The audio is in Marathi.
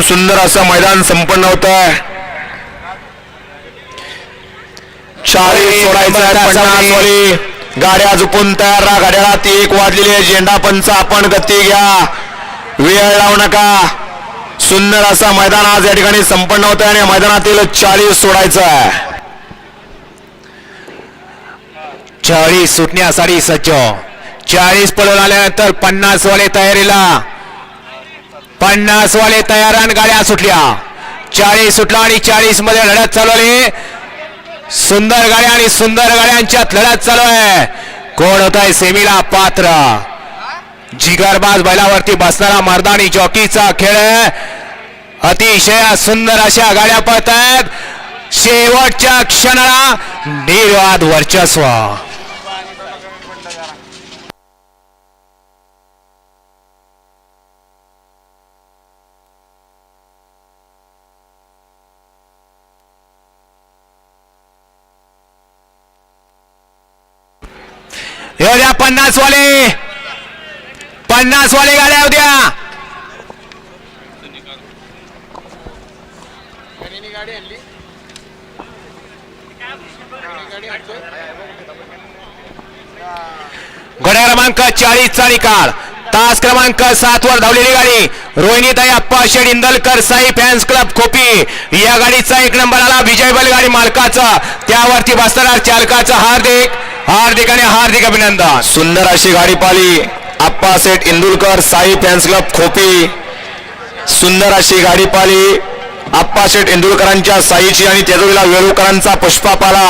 पासून सुंदर असं मैदान संपन्न होत आहे चाळीस. सोडायचं गाड्या झुपून तयार राहा गाड्याला ती एक वाजलेली आहे झेंडा पंच आपण गती घ्या. वेळ लावू नका. सुंदर असं मैदान आज या ठिकाणी संपन्न होत आहे आणि मैदानातील चाळीस सोडायचं आहे. चाळीस सुटण्यासाठी सज्ज. चाळीस पळून आल्यानंतर पन्नास वाले तयारीला. पन्नास वाले तयारान गाड्या सुटल्या. चाळीस सुटला आणि चाळीसमध्ये लढत आहे सुंदर गाड्या आणि सुंदर गाड्यांच्यात लढत चालू आहे. कोण होत आहे सेमीला पात्र? जिगरबाज बैलावरती बसणारा मर्दानी जॉकीचा खेळ अतिशय सुंदर अशा गाड्या पळत आहेत शेवटच्या क्षणाला निर्वाद वर्चस्व. हे द्या पन्नास वाले पन्नास वाले गाड्या उद्या घड्या क्रमांक चाळीसचा निकाल तास क्रमांक सात वर धावलेली गाडी. Rohini Tai Appa Shed Indalkar Sai fans club Khopi. या गाडीचा एक नंबर आला. विजय बैलगाडी मालकाचा. त्यावरती बसणार चालकाचा हार्दिक. हार्दिक आणि हार्दिक अभिनंदन. सुंदर अशी गाडी Pali. Appa Seth Indulkar Sai fans club Khopi. सुंदर अशी गाडी पाली. आप्पा शेठ इंदुलकरांच्या साईची आणि तेजोरीला वेळूकरांचा पुष्पा पाला.